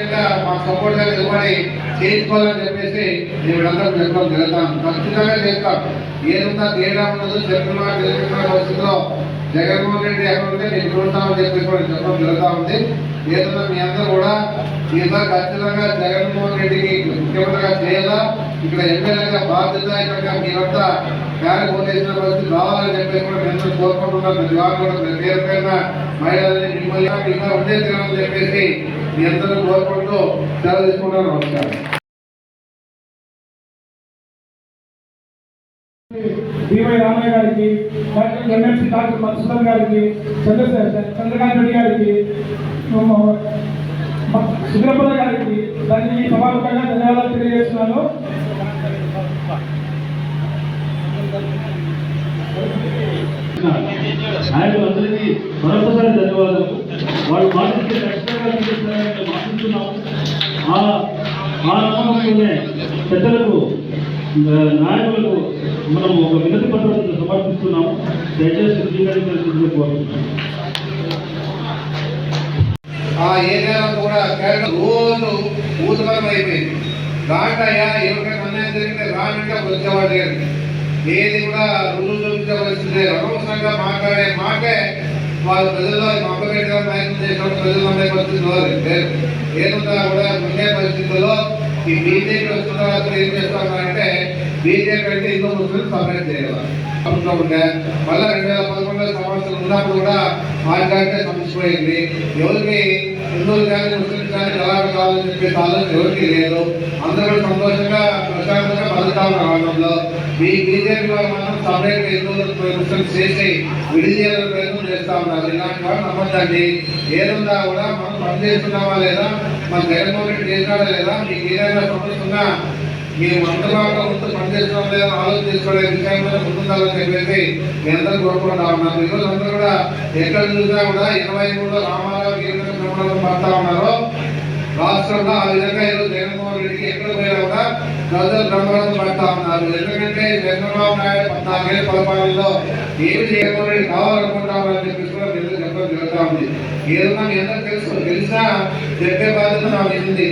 ఇంకా మా సపోర్ట్గా చేయించుకోవాలని చేసుకోవాలని చెప్పేసి మేమందరం చెప్పడం జరుగుతాం. ఖచ్చితంగా చేస్తాం. ఏదున్నా తేడా ఉండదు చెప్తున్నా తెలుసుకున్న పరిస్థితిలో జగన్మోహన్ రెడ్డి ఎక్కడ ఉంటే నేను చూడతామని చెప్పేసి కూడా చెప్పడం జరుగుతూ ఉంది. ఏదన్నా మీ అందరూ కూడా ఈసారి ఖచ్చితంగా జగన్మోహన్ రెడ్డికి ముఖ్యమంత్రిగా చేయాలా ఇక్కడ ఎమ్మెల్యేగా బాధ్యత మీరంతా గాలి ఓటేసిన పరిస్థితి రావాలని చెప్పేసి కూడా మేము కోరుకుంటున్నాం. ప్రతి వారు కూడా ప్రతి పేరు పైన మహిళలని మిమ్మల్ని ఇంకా ఉండే తినాలని చెప్పేసి మీ అందరూ కోరుకుంటూ సెలవు తీసుకుంటాను నమస్కారం. డివై రామయ్య గారికి డాక్టర్ ఎమ్మెల్సీ డాక్టర్ మధుసూదన్ గారికి చంద్రశేఖర్ చంద్రకాంత్ రెడ్డి గారికి సుబ్రహ్మణ్య గారికి దాన్ని ఈ సభాముఖంగా ధన్యవాదాలు తెలియజేస్తున్నాను. నాయకులందరికీ మరొకసారి ధన్యవాదాలు. వాళ్ళు మాటిస్తే ఖచ్చితంగా అందిస్తారని మేము ఆ ఆ నమ్మకంతోనే పెద్దలకు నాయకులకు మనం ఒక వినతి పత్రం సమర్పిస్తున్నాము. దయచేసి స్వీకరించాల్సిందిగా కోరుతున్నాం ఆ ఏరియాలో కూడా కేరళ రోజు ఊతమరం అయిపోయింది. రాటయ్యా ఎవరికైనా అన్యాయం జరిగితే రానంటే వచ్చేవాడు లేరు. ఏది కూడా రుజువు చూపించవలసిందే పరిస్థితి అనవసరంగా మాట్లాడే మాటే వాళ్ళు ప్రజల్లో మొక్క పెట్టడం ప్రయత్నం చేసినప్పుడు ప్రజలు ఉండే పరిస్థితి లేదు ఏదున్నా కూడా ఉండే పరిస్థితుల్లో ఈ బీజేపీ వస్తున్న వాళ్ళు ఏం చేస్తామంటే బీజేపీ అంటే ఇంకో ముస్లిం సపరేట్ చేయాలి ప్రభుత్వం ఉండే మళ్ళీ రెండు వేల పదకొండు సంవత్సరం ఉన్నప్పుడు కూడా మాట్లాడితే సమస్యపోయింది ఎవరికి హిందువులు కానీ ముస్లింలు కానీ కళాకారు కావాలని చెప్పే ఆలోచన ఎవరికి లేదు. అందరూ సంతోషంగా ప్రశాంతంగా బతుకుతా ఉన్నారు మీ బీజేపీ వాళ్ళు మాత్రం సపరేట్ హిందువులు ముస్లింస్ చేసి విడిచేయాలని ప్రయత్నం చేస్తా ఉన్నారు. ఇలాంటి వాళ్ళు నమ్మద్దండి. ఏదున్నా కూడా మనం పనిచేస్తున్నామా లేదా? మన జగన్మోహన్ రెడ్డి చేసినాడా లేదా? మీకు ఏదైనా సమస్య ఉన్నా మీరు అందుబాటులో ఉంటూ పనిచేస్తున్నాం లేదా ఆలోచన మీద ముందుండాలని చెప్పేసి మీ అందరూ కోరుకుంటా ఉన్నాను ఈరోజు అందరూ కూడా ఎక్కడ చూసినా కూడా ఇరవై మూడు రామారావు ఏ విధంగా పడతా ఉన్నారో రాష్ట్రంలో ఆ విధంగా ఈరోజు జగన్మోహన్ రెడ్డికి ఎక్కడ పోయినా కూడా ప్రజలు పడతా ఉన్నారు. ఎందుకంటే చంద్రబాబు నాయుడు పద్నాలుగేళ్ళ పరిపాలనలో ఏమి జగన్మోహన్ రెడ్డి కావాలనుకుంటామని చెప్పేసి కూడా మీరు చెప్పడం జరుగుతూ ఉంది. ఏదన్నా మీ అందరూ తెలుసు. తెలిసినా చెప్పే బాధ్యత నాకు ఉంది.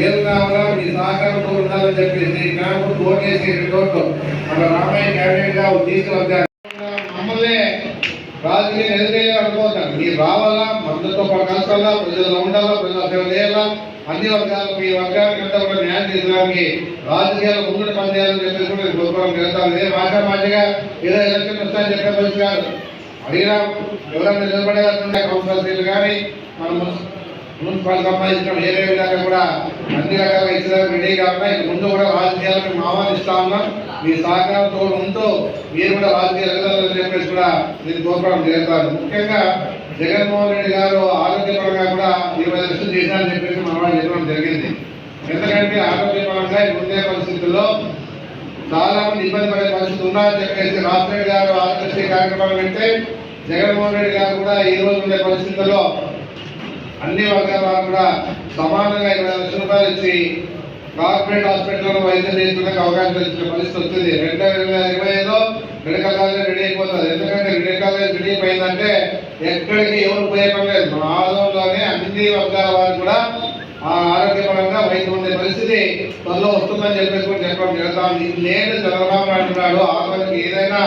ఏం కావాలా మీ సహకారంతో ఉండాలని చెప్పేసి గ్రామం ఓటేసి రెండు మన రామయ్య క్యాబినెట్గా తీసుకువచ్చారు మమ్మల్ని రాజకీయం ఎదురయ్యే అనుకోవద్దాం మీరు రావాలా? మందుతో కలసాలా ప్రజల్లో ఉండాలా? ప్రజల సేవ చేయాలా అన్ని వర్గాలకు మీ వర్గానికి అంతా కూడా న్యాయం తీసుకోవడానికి రాజకీయాలు ముందు పనిచేయాలని చెప్పేసి కూడా నేను కోరుకోవడం జరుగుతాను ఇదే భాషా మాటగా ఏదో ఎలక్షన్ వస్తాయని చెప్పే పరిస్థితి కాదు. అడిగినా ఎవరైనా నిలబడే కౌన్సిలర్ సీట్లు కానీ మనం మున్సి- మున్సిపల్ సంబంధించిన వేరే విధంగా కూడా అన్ని రకాల ఇచ్చడానికి రెడీ కాబట్టి ముందు కూడా రాజకీయాలకు మేము ఆహ్వానిస్తా ఉన్నాం. మీ సహకారంతో ఉంటూ మీరు కూడా రాజకీయాలు చెప్పేసి కూడా నేను కోరుకోవడం జరుగుతాను. ముఖ్యంగా జగన్మోహన్ రెడ్డి గారు ఆరోగ్యపరంగా కూడా ఇరవై లక్షలు చేశారని చెప్పేసి మనం చెప్పడం జరిగింది. ఎందుకంటే ఆరోగ్యపరంగా ముందే పరిస్థితుల్లో చాలా మంది ఇబ్బంది పడే పరిస్థితి ఉన్నారని చెప్పేసి రాష్ట్ర గారు ఆరోగ్యశ్రీ కార్యక్రమాలు అంటే జగన్మోహన్ రెడ్డి గారు కూడా ఈ రోజు ఉండే పరిస్థితుల్లో అన్ని వర్గాల వారు కూడా సమానంగా ఇరవై లక్షల రూపాయలు ఇచ్చి కార్పొరేట్ హాస్పిటల్లో వైద్యం చేయించడానికి అవకాశం ఇచ్చిన పరిస్థితి వచ్చింది. రెండు వేల ఇరవై ఐదులో మెడికల్ కాలేజ్ రెడీ అయిపోతుంది. ఎందుకంటే మెడికల్ కాలేజ్ రెడీ అయిపోయిందంటే ఎక్కడికి ఎవరు పోయే పని లేదు. మన ఆదంలోనే అన్ని వర్గాల వారు కూడా ఆ ఆరోగ్యపరంగా వైద్యం ఉండే పరిస్థితి త్వరలో వస్తుందని చెప్పేసి కూడా చెప్పడం జరుగుతాం నేను చంద్రబాబు నాయుడు ఉన్నాడు. ఏదైనా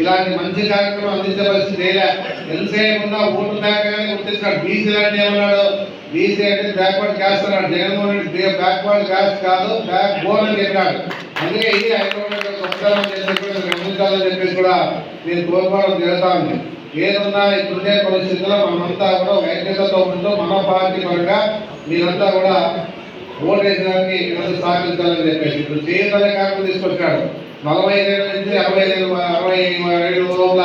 ఇలాంటి మంచి కార్యక్రమం అందించే లేదా ఎంతసేపు ఉన్నా ఓటు బ్యాంక్ గుర్తించాడు బీసీ లాంటి ఏమన్నాడు? బీసీ అంటే బ్యాక్వర్డ్ క్యాస్ట్ అన్నాడు. జగన్మోహన్ రెడ్డి బ్యాక్వర్డ్ క్యాస్ట్ కాదు బ్యాక్ బోన్ అని చెప్పాడు. అందుకే ఇది హైదరాబాద్ సంస్కారం గమనించాలని చెప్పేసి కూడా నేను కోరుకోవడం జరుగుతా ఉంది. ఏదన్నా ఇప్పుడుండే పరిస్థితుల్లో మనమంతా కూడా ఒక ఐక్యతతో ఉంటూ మన పార్టీ పరంగా మీరంతా కూడా ఓటు వేసడానికి ఈరోజు చెప్పేసి ఇప్పుడు చేతనే కాకుండా తీసుకొచ్చాడు. నలభై ఐదు నుంచి అరవై ఐదు అరవై ఏడు రోజుల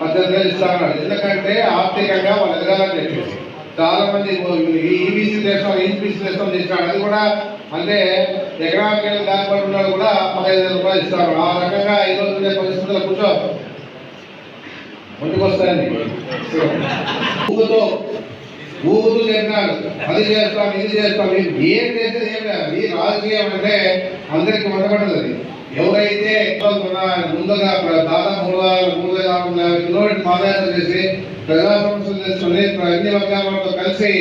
పద్దెనిమిది వేలు ఇస్తామన్నాడు ఎందుకంటే ఆర్థికంగా వాళ్ళు ఎదగాలని చెప్పేసి చాలా మంది ఈబీసీ దేశం ఈబీసీ దేశం చేసినాడు. అది కూడా అంటే ఎకరానికి దానిపడి ఉన్నాడు కూడా పదహైదు వేల రూపాయలు ఇస్తారు ఆ రకంగా ఈ రోజు ఉండే పరిస్థితుల్లో కూర్చో. ముందుకొస్తాయండి ఊగుతో ఊగుతూ చెప్పినాడు. అది చేస్తాం ఇది చేస్తాం. ఏం చేసేది ఏం లేదు. ఈ రాజకీయం అంటే అందరికి వంటపడదు అది ఎవరైతే మన ముందుగా దాదాపు మూడు వేల మూడు కిలోమీటర్ పాదయాత్ర చేసి ప్రజా సమస్యలు తెలుసుకుని అన్ని వర్గాలతో కలిసి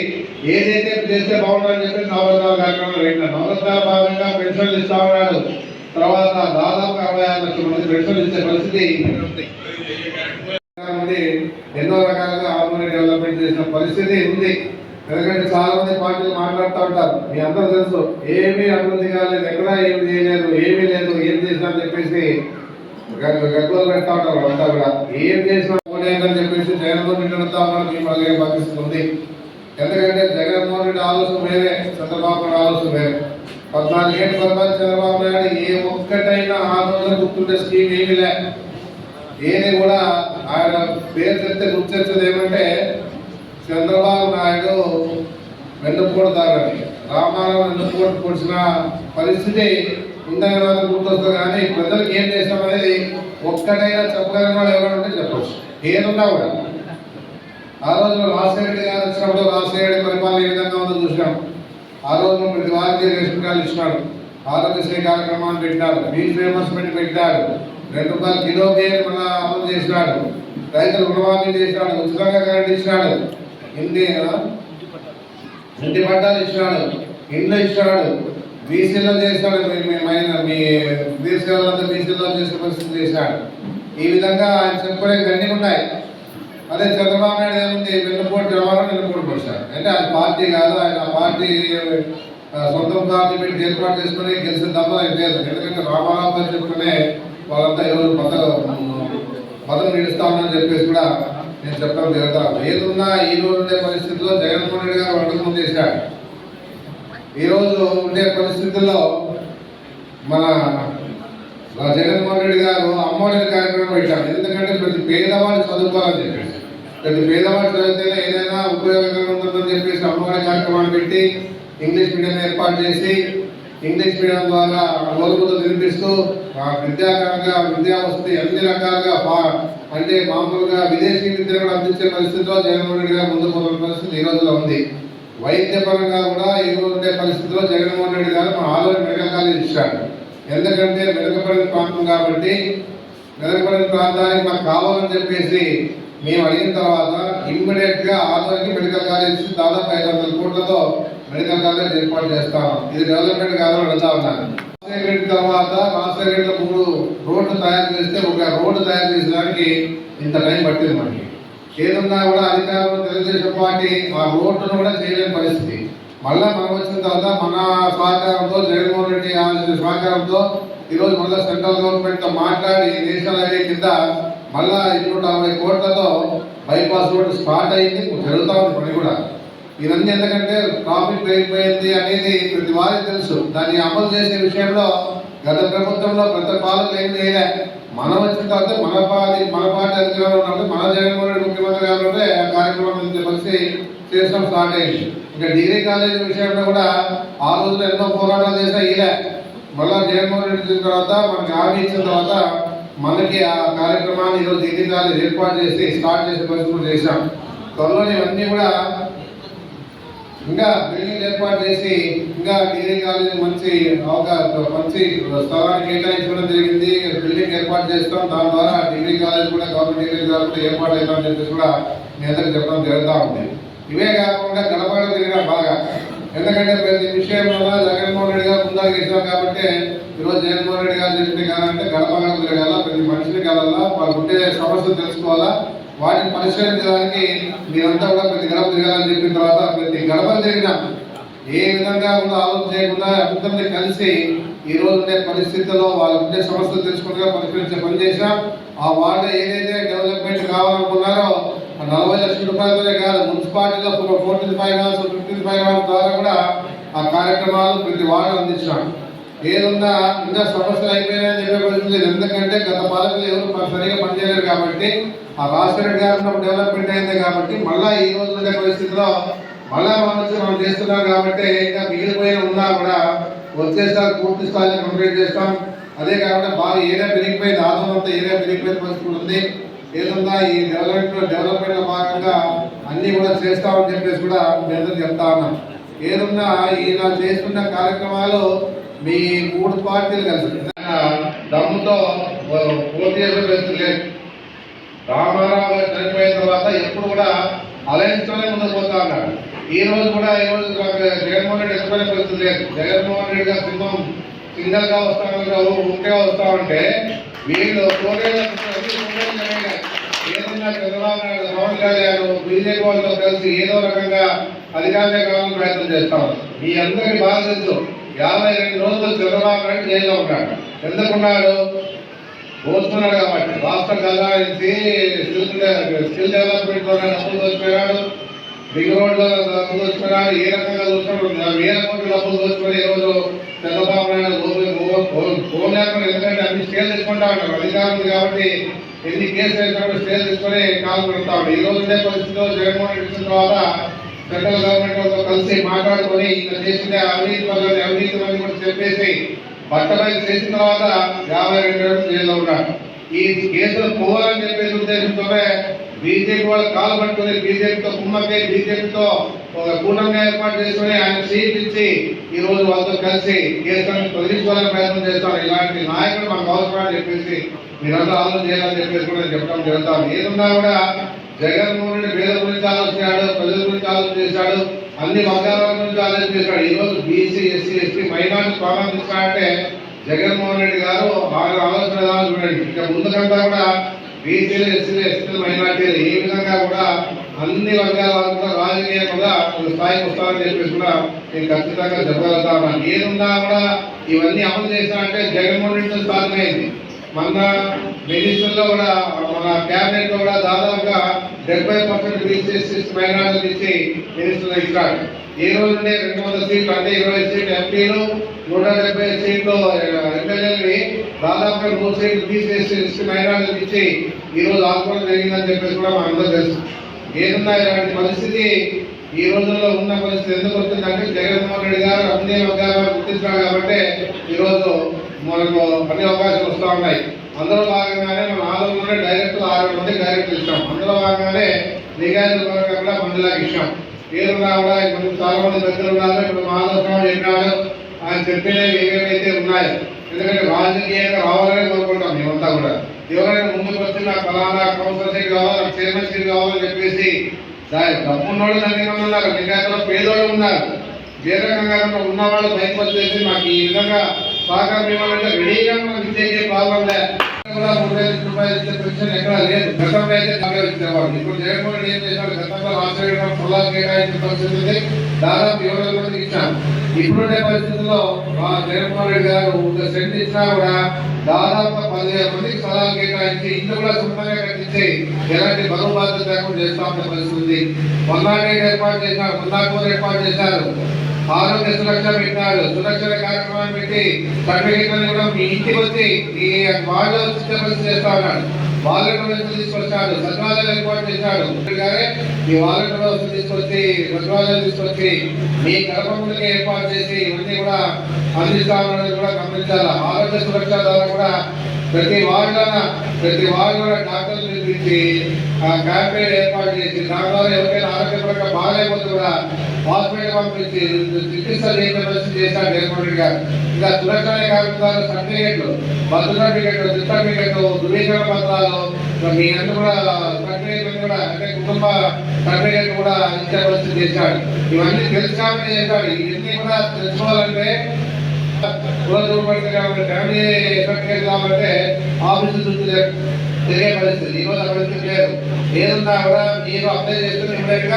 ఏదైతే చేస్తే బాగుంటుందని చెప్పి నవరత్నాలు కార్యక్రమం పెట్టిన నవరత్నాల భాగంగా పెన్షన్లు ఇస్తా ఉన్నాడు. తర్వాత దాదాపు అరవై ఆరు లక్షల మంది పెన్షన్లు ఇచ్చే పరిస్థితి ఎన్నో రకాలుగా హార్మోని డెవలప్మెంట్ చేసిన పరిస్థితి ఉంది. ఎందుకంటే చాలా మంది పార్టీలు మాట్లాడుతూ ఉంటారు. మీ అందరూ తెలుసు ఏమీ అభివృద్ధి కాలేదు ఎక్కడ ఏమి చేయలేదు ఏమీ లేదు ఏం చేసినా అని చెప్పేసి గగ్గోలు పెడతా ఉంటారు అంతా కూడా. ఏం చేసినా పోలేదని చెప్పేసి జగన్మోహన్ రెడ్డి అడుగుతా ఉన్నారు మేము భావిస్తుంది ఎందుకంటే జగన్మోహన్ రెడ్డి ఆలోచన వేరే చంద్రబాబు నాయుడు ఆలోచన వేరే. పద్నాలుగేళ్ళు పద్నాలుగు చంద్రబాబు నాయుడు ఏ ఒక్కటైనా ఆందోళన గుర్తుండే స్కీమ్ ఏమీ లే. ఏది కూడా ఆయన పేరు చెప్తే గుర్తొచ్చేది ఏమంటే చంద్రబాబు నాయుడు వెన్నుపోటుదారని రామారావు వెన్నుపోటు పొడిచిన పరిస్థితి ఉందని వాళ్ళకి గుర్తొస్తుంది. కానీ ప్రజలకు ఏం చేస్తాం అనేది ఒక్కటైనా చెప్పగలిగిన వాళ్ళు ఎవరు ఉంటే చెప్పచ్చు. ఏదున్నా కూడా. ఆ రోజు రాజశేఖర గారు వచ్చినప్పుడు రాజశేఖర పరిపాలన ఏ విధంగా ఉందో చూసినాం. ఆ రోజు ప్రతి వారికి రేషన్ కార్డు ఇచ్చినాడు. ఆరోగ్యశ్రీ కార్యక్రమాన్ని పెట్టాడు ఫీజు రియంబర్స్మెంట్ పెట్టాడు రెండు రూపాయల కిలో బియ్యం మళ్ళా అమలు చేసినాడు. రైతులు రుణమాఫీ చేసినాడు. ఉచితంగా కరెంట్ ఇచ్చినాడు. ఇంటి ఆ? ఇంటి పట్టాలు ఇచ్చినాడు. ఇండ్లు ఇచ్చినాడు. బీసీలో చేస్తాడు మీ మీ మైన మీ బీసీలంతా బీసీలో చేసే పరిస్థితి చేశాడు ఈ విధంగా ఆయన చెప్పుకునే గండి ఉన్నాయి. అదే చంద్రబాబు నాయుడు ఏముంది వెన్నుపోటు రావాలని వెన్నుపోటు పడిచాడు అంటే ఆయన పార్టీ కాదు ఆయన పార్టీ సొంతం పార్టీ పెట్టి ఏర్పాటు చేసుకుని గెలిచిన తప్ప లేదు ఎందుకంటే రామారావు గారు చెప్పుకునే వాళ్ళంతా ఈరోజు మత మతం నిలుస్తామని చెప్పేసి కూడా నేను చెప్పడం జరుగుతాను ఏదున్నా ఈ రోజు ఉండే పరిస్థితుల్లో జగన్మోహన్ రెడ్డి గారు అడుగు చేశాడు ఈరోజు ఉండే పరిస్థితుల్లో మన జగన్మోహన్ రెడ్డి గారు అమ్మఒడి కార్యక్రమం పెట్టారు. ఎందుకంటే ప్రతి పేదవాడు చదువుకోవాలని చెప్పేసి. ప్రతి పేదవాడు చదివితేనే ఏదైనా ఉపయోగకరంగా ఉంటుందని చెప్పేసి అమ్మఒడి కార్యక్రమాన్ని పెట్టి ఇంగ్లీష్ మీడియం ఏర్పాటు చేసి ఇంగ్లీష్ మీడియం ద్వారా ఓరుగుతో తినిపిస్తూ విద్యాకరంగా విద్యా వస్తుంది అన్ని రకాలుగా అంటే మామూలుగా విదేశీ విద్యను కూడా అందించే పరిస్థితిలో జగన్మోహన్ రెడ్డి గారు ముందుకు పోతున్న పరిస్థితి ఈ రోజులో ఉంది. వైద్యపరంగా కూడా ఈ ఉండే పరిస్థితిలో జగన్మోహన్ రెడ్డి గారు మన ఆలోచన మెడికల్ కాలేజ్ ఇచ్చాడు ఎందుకంటే వెనుకబడిన ప్రాంతం కాబట్టి వెనుకబడిన ప్రాంతానికి మాకు కావాలని చెప్పేసి మేము అడిగిన తర్వాత ఇమ్మీడియట్గా గా మెడికల్ కాలేజ్ దాదాపు ఐదు వందల కోట్లతో మెడికల్ కాలేజ్ ఏర్పాటు చేస్తాం. ఇది డెవలప్మెంట్ కాదని వెళ్తా ఉన్నాను. రాజశేఖర తర్వాత రాజశేఖర మూడు రోడ్లు తయారు చేస్తే ఒక రోడ్డు తయారు చేసేదానికి ఇంత టైం పట్టింది మనకి. ఏదన్నా కూడా అధికారులు తెలుగుదేశం పార్టీ ఆ రోడ్డును కూడా చేయలేని పరిస్థితి. మళ్ళీ మనం వచ్చిన తర్వాత మన సహకారంతో జగన్మోహన్ రెడ్డి ఆలోచన సహకారంతో ఈరోజు మళ్ళీ సెంట్రల్ గవర్నమెంట్తో మాట్లాడి నేషనల్ హైవే కింద మళ్ళా ఇప్పుడు అరవై కోట్లతో బైపాస్ రోడ్ స్టార్ట్ అయింది. జరుగుతూ ఉంది పని కూడా. ఇవన్నీ ఎందుకంటే ప్రాఫిట్ పెరిగిపోయింది అనేది ప్రతి వారికి తెలుసు. దాన్ని అమలు చేసే విషయంలో గత ప్రభుత్వంలో గత పాలకులు ఏం చేయలే. మనం వచ్చిన తర్వాత మన పార్టీ మన పార్టీ అధికారంలో ఉన్నప్పుడు మన జగన్మోహన్ రెడ్డి ముఖ్యమంత్రి గారు ఉంటే ఆ కార్యక్రమం కలిసి చేసాం స్టార్ట్ అయ్యింది ఇంకా డిగ్రీ కాలేజీ విషయంలో కూడా ఆ రోజుల్లో ఎన్నో పోరాటాలు చేసినా ఇలా మళ్ళా జగన్మోహన్ రెడ్డి ఇచ్చిన తర్వాత మనకి హామీ ఇచ్చిన తర్వాత మనకి ఆ కార్యక్రమాన్ని ఈరోజు డిగ్రీ కాలేజ్ ఏర్పాటు చేసి స్టార్ట్ చేసే పరిస్థితులు చేశాం. త్వరలో ఇవన్నీ కూడా ఇంకా బిల్డింగ్ ఏర్పాటు చేసి ఇంకా డిగ్రీ కాలేజ్ మంచి మంచి స్థలాన్ని కేటాయించడం జరిగింది. బిల్డింగ్ ఏర్పాటు చేస్తాం. దాని ద్వారా డిగ్రీ కాలేజ్ కూడా గవర్నమెంట్ డిగ్రీ కాలేజ్ కూడా ఏర్పాటు అవుతామని చెప్పేసి కూడా మీ అందరికి చెప్పడం జరుగుతూ ఉంది. ఇవే కాకుండా గడపాడ తిరిగిన బాగా. ఎందుకంటే ప్రతి విషయంలో జగన్మోహన్ రెడ్డి గారు ముందా గెలిచాం కాబట్టి ఈరోజు జగన్మోహన్ రెడ్డి గారు చెప్పింది కాదంటే గడప గడప తిరగాల ప్రతి మనిషిని కలవాలా వాళ్ళు ఉండే సమస్యలు తెలుసుకోవాలా వాటిని పరిష్కరించడానికి మీరంతా కూడా ప్రతి గడప తిరగాలని చెప్పిన తర్వాత ప్రతి గడప తిరిగిన ఏ విధంగా కూడా ఆలోచన చేయకుండా అందరినీ కలిసి ఈ రోజు ఉండే పరిస్థితుల్లో వాళ్ళు ఉండే సమస్యలు తెలుసుకుంటే పరిష్కరించే పని చేశాం ఆ వార్డు ఏదైతే డెవలప్మెంట్ కావాలనుకున్నారో నలభై లక్షల రూపాయలతోనే కాదు మున్సిపాలిటీలో ఫోర్టీన్ ఫైనాన్స్ ఫిఫ్టీన్ ఫైనాన్స్ ద్వారా కూడా ఆ కార్యక్రమాలు ప్రతి వార్డు అందించినాం. ఏదున్నా ఇంకా సమస్యలు అయిపోయినాయని చెప్పే పరిస్థితి లేదు. ఎందుకంటే గత పాలకులు ఎవరు సరిగా పనిచేయలేరు కాబట్టి ఆ భాస్కర్ గారు డెవలప్మెంట్ అయింది కాబట్టి మళ్ళా ఈ రోజు ఉండే పరిస్థితిలో మళ్ళా మనం మనం చేస్తున్నాం కాబట్టి ఇంకా మిగిలిపోయిన ఉన్నా కూడా వచ్చేసారి పూర్తి స్థాయిలో కంప్లీట్ చేస్తాం. అదే కాకుండా బాగా ఏరియా పెరిగిపోయింది ఆదోళంతో ఏరియా పెరిగిపోయిన పరిస్థితి ఉంది. ఏదన్నా ఈ డెవలప్మెంట్ డెవలప్మెంట్ భాగంగా అన్నీ కూడా చేస్తామని చెప్పేసి కూడా మేము చెప్తా ఉన్నాం. ఏదన్నా ఇలా చేస్తున్న కార్యక్రమాలు మీ మూడు పార్టీలు కలిసి దమ్ముతో పోటీ చేసే పరిస్థితి లేదు. రామారావు గారు చనిపోయిన తర్వాత ఎప్పుడు కూడా అలయన్స్తోనే ముందుకు పోతా ఉన్నాడు. ఈ రోజు కూడా ఈ రోజు జగన్మోహన్ రెడ్డి ఎదుర్కొనే పరిస్థితి లేదు. జగన్మోహన్ రెడ్డి గారు సింహం సింగల్గా వస్తా ఉంటే ఉంటేగా వస్తా ఉంటే వీళ్ళు ఏదన్నా చంద్రబాబు నాయుడు పవన్ కళ్యాణ్ బీజేపీ వాళ్ళతో కలిసి ఏదో రకంగా అధికారమే కావాలని ప్రయత్నం చేస్తాం మీ అందరికీ బాగా తెలుసు యాభై రెండు రోజులు చంద్రబాబు నాయుడు జైల్లో ఉన్నాడు. ఎందుకున్నాడు? దోచుకున్నాడు కాబట్టి రాష్ట్రం కల్లాడించి స్కిల్ స్కిల్ డెవలప్మెంట్ ద్వారా డబ్బులు దోచుకున్నాడు. బిగ్ డబ్బులు దోచుకున్నాడు. ఏ రకంగా దోచుకున్నాడు? వేల కోట్ల డబ్బులు దోచుకుని ఈ రోజు చంద్రబాబు నాయుడు ఫోన్ లేకుండా ఎందుకంటే అన్ని స్టేల్ తీసుకుంటా ఉంటారు అధికారులు కాబట్టి ఎన్ని కేసులు వేసినప్పుడు స్టేల్ తీసుకుని కాల్ పెడతా ఉంటారు ఈ రోజు ఉండే పరిస్థితిలో జగన్మోహన్ రెడ్డి తర్వాత సెంట్రల్ గవర్నమెంట్ కలిసి మాట్లాడుకొని ఇంకా చేసిన అవినీతి వల్ల అవినీతి వల్ల కూడా చెప్పేసి బట్టబయలు చేసిన తర్వాత యాభై రెండు ఏళ్ళు జైల్లో ఉన్నాడు. ఈ కేసులు పోవాలని చెప్పేసి ఉద్దేశంతోనే బీజేపీ వాళ్ళు కాలు పట్టుకుని బీజేపీతో కుమ్మకే బీజేపీతో ఒక కూటమిగా ఏర్పాటు చేసుకుని ఆయన సీట్ ఇచ్చి ఈ రోజు వాళ్ళతో కలిసి కేసులను తొలగించుకోవాలని ప్రయత్నం చేస్తాను ఇలాంటి నాయకుడు మనకు అవసరమని చెప్పేసి మీరంతా ఆలోచన చేయాలని చెప్పేసి కూడా చెప్పడం జరుగుతాను ఏదున్నా కూడా జగన్మోహన్ రెడ్డి పేద గురించి ఆలోచించాడు ప్రజల గురించి ఆలోచన చేశాడు అన్ని వర్గాల నుంచి ఆలోచన చేశాడు. ఈరోజు బీసీ ఎస్సీ ఎస్టీ మైనార్టీ ప్రారంభించాలంటే జగన్మోహన్ రెడ్డి గారు వాళ్ళ ఆలోచన విధానం చూడండి ఇక ముందుకంతా కూడా బీసీలు ఎస్సీలు ఎస్టీలు మైనార్టీలు ఏ విధంగా కూడా అన్ని వర్గాల రాజకీయ కూడా ఒక స్థాయికి వస్తారని చెప్పేసి కూడా నేను ఖచ్చితంగా చెప్పగలుగుతా ఉన్నాను ఏదున్నా కూడా ఇవన్నీ అమలు చేశారంటే జగన్మోహన్ రెడ్డితో సాధ్యమైంది. మన మినిస్టర్లో కూడా మన క్యాబినెట్లో కూడా దాదాపుగా డెబ్బై పర్సెంట్ బీసీ మైనార్టీలు ఇచ్చి మినిస్టర్లు ఇచ్చాడు ఈ రోజు రెండు వందల సీట్లు అంటే ఇరవై సీట్లు ఎంపీలు నూట డెబ్బై సీట్లు ఎమ్మెల్యేలు దాదాపుగా నూరు సీట్లు బీసీ మైనార్టీలు ఇచ్చి ఈ రోజు ఆదుకోవడం జరిగిందని చెప్పేసి కూడా మనందరూ తెలుసు. ఏదన్నా ఇలాంటి పరిస్థితి ఈ రోజుల్లో ఉన్న పరిస్థితి ఎందుకు వస్తుందంటే జగన్మోహన్ రెడ్డి గారు అన్ని వర్గాలు గుర్తించారు కాబట్టి ఈ రోజు మనకు అన్ని అవకాశాలు వస్తూ ఉన్నాయి. అందులో భాగంగానే మన ఆంధ్రలోనే డైరెక్ట్ ఆరు మంది డైరెక్ట్ ఇస్తాం. అందులో భాగంగానే నిగాజు కూడా మందిలాగా ఇచ్చాం ఏదన్నా రావడా ఇప్పుడు చాలా మంది పెద్దలు ఉన్నారు. ఇప్పుడు మహాదర్శనం చెప్పినాడు ఆయన చెప్పినవి ఏవేవైతే ఉన్నాయో ఎందుకంటే రాజకీయంగా రావాలని కోరుకుంటాం మేమంతా కూడా. ఎవరైనా ముందుకు వచ్చి నాకు ఫలానా కౌన్సిలర్ సీట్ కావాలి నాకు చైర్మన్ సీట్ కావాలని చెప్పేసి దాని డబ్బున్నోళ్ళు దాన్ని ఉన్నారు. నిజాయితీలో పేదోళ్ళు ఉన్నారు. ఏ రకంగా ఉన్న వాళ్ళు బయటకు వచ్చేసి మాకు ఈ విధంగా సహకారం ఇవ్వాలంటే రెడీగా మనం ఇచ్చే ప్రాబ్లం ఎక్కడ లేదు. గతంలో అయితే బాగా ఇచ్చేవాళ్ళు. ఇప్పుడు జగన్మోహన్ రెడ్డి ఏం చేశారు గతంలో రాష్ట్ర పొలాలు కేటాయించిన పరిస్థితి ఉంది. దాదాపు ఏడు వేల మందికి ఇచ్చాం ఇప్పుడుండే పరిస్థితుల్లో ఆ జగన్మోహన్ రెడ్డి గారు ఒక సెంట్ ఇచ్చినా కూడా దాదాపు పదివేల మందికి స్థలాలు కేటాయించి ఇల్లు కూడా సొంతంగా కట్టించి ఎలాంటి బరువు బాధ్యత లేకుండా చేస్తా ఉన్న పరిస్థితి ఉంది. వన్ ఏర్పాటు చేశారు వన్ ఏర్పాటు చేశారు. ఆరోగ్య సురక్ష పెట్టాడు. సురక్షణ కార్యక్రమాన్ని పెట్టి సర్టిఫికెట్లను కూడా మీ ఇంటికి వచ్చి ఈ వాళ్ళు సిస్టమ్స్ చేస్తా ఉన్నాడు. వాలంటీర్ వ్యవస్థ తీసుకొచ్చాడు. సచివాలయం ఏర్పాటు చేశాడు. గారే ఈ వాలంటీర్ వ్యవస్థ తీసుకొచ్చి సచివాలయం తీసుకొచ్చి మీ గర్భములకి ఏర్పాటు చేసి ఇవన్నీ కూడా అందిస్తా ఉన్నది కూడా గమనించాలి? ఆరోగ్య సురక్ష ద్వారా కూడా ప్రతి వార్డులోన ప్రతి వార్డులో డాక్టర్లు పిలిపించి ఆ క్యాంపెయిన్ ఏర్పాటు చేసి దాంట్లో ద్వారా ఎవరికైనా ఆరోగ్యపరంగా బాగాలేకపోతే కూడా హాస్పిటల్ పంపించి చికిత్స చేయవలసి చేశారు జగన్మోహన్ గారు. ఇంకా సురక్షణ కార్యక్రమాలు సర్టిఫికెట్లు బర్త్ సర్టిఫికెట్లు దిశ సర్టిఫికెట్లు ధృవీకరణ పత్రాలు మీ అన్న కూడా సర్టిఫికెట్లు కూడా అంటే కుటుంబ సర్టిఫికెట్ కూడా ఇచ్చే పరిస్థితి చేశాడు. ఇవన్నీ తెలుసుకోవాలని చేశాడు ఇవన్నీ కూడా తెలుసుకోవాలంటే రోజు పడితే కాబట్టి ఫ్యామిలీ సర్టిఫికేట్ కాబట్టి ఆఫీసు చుట్టూ తిరిగే పరిస్థితి ఈ రోజు ఆ పరిస్థితి లేదు ఏదన్నా కూడా మీరు అప్లై చేస్తున్న ఇమ్మీడియట్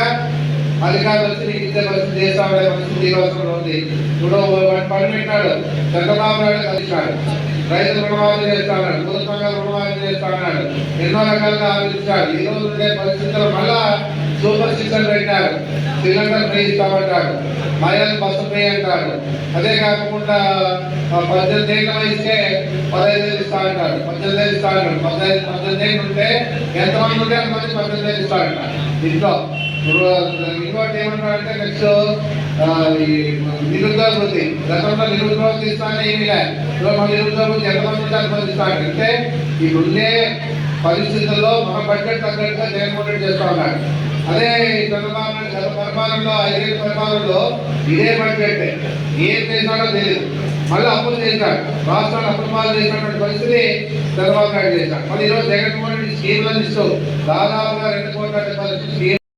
అధికారులు వచ్చి నీకు ఇచ్చే పరిస్థితి చేస్తామనే పరిస్థితి ఈ రోజుల్లో ఉంది ఇప్పుడు వాడు పని పెట్టాడు చంద్రబాబు నాయుడు కలిసినాడు రైతు రుణమాఫీ చేస్తాడు కుటుంబంగా రుణమాఫీ చేస్తాడు ఎన్నో రకాలుగా ఆలోచించాడు ఈ రోజు ఉండే పరిస్థితుల్లో మళ్ళా సూపర్ సిక్సర్ పెట్టారు. సిలిండర్ ఫ్రీ ఇస్తామంటారు మహిళలు బస్సు ఫ్రీ అంటారు. అదే కాకుండా పద్దెనిమిది ఏళ్ళ ఇస్తే పదహైదు వేలు ఇస్తా అంటారు. పద్దెనిమిది వేలు ఇస్తా అంటారు. పద్దెనిమిది పద్దెనిమిది ఏళ్ళు ఉంటే ఎంతమంది ఉంటే అంతమంది పద్దెనిమిది వేలు ఇస్తా అంటారు. ఇంట్లో ఇంకోటి ఏమంటారంటే నెక్స్ట్ ఈ నిరుద్యోగ వృత్తి. గతంలో నిరుద్యోగ వృత్తి ఇస్తానే ఏమీ లే మన నిరుద్యోగ వృత్తి ఎంతమంది ఉంటే అంతమంది ఇస్తాడు అంటే ఇప్పుడుండే పరిస్థితుల్లో మన బడ్జెట్ తగ్గట్టుగా జగన్మోహన్ రెడ్డి చేస్తా ఉన్నాడు. అదే చంద్రబాబు పరిపాలనలో ఐదేళ్ళ పరిపాలనలో ఇదే బడ్జెట్ ఏం చేశాడో తెలియదు మళ్ళీ అప్పులు చేశాడు. రాష్ట్రాన్ని అప్పులు చేసినటువంటి పరిస్థితి చంద్రబాబు నాయుడు చేశాడు. మళ్ళీ ఈరోజు జగన్మోహన్ రెడ్డి స్కీమ్లను ఇస్తూ దాదాపుగా రెండు కోట్ల రూపాయల స్కీమ్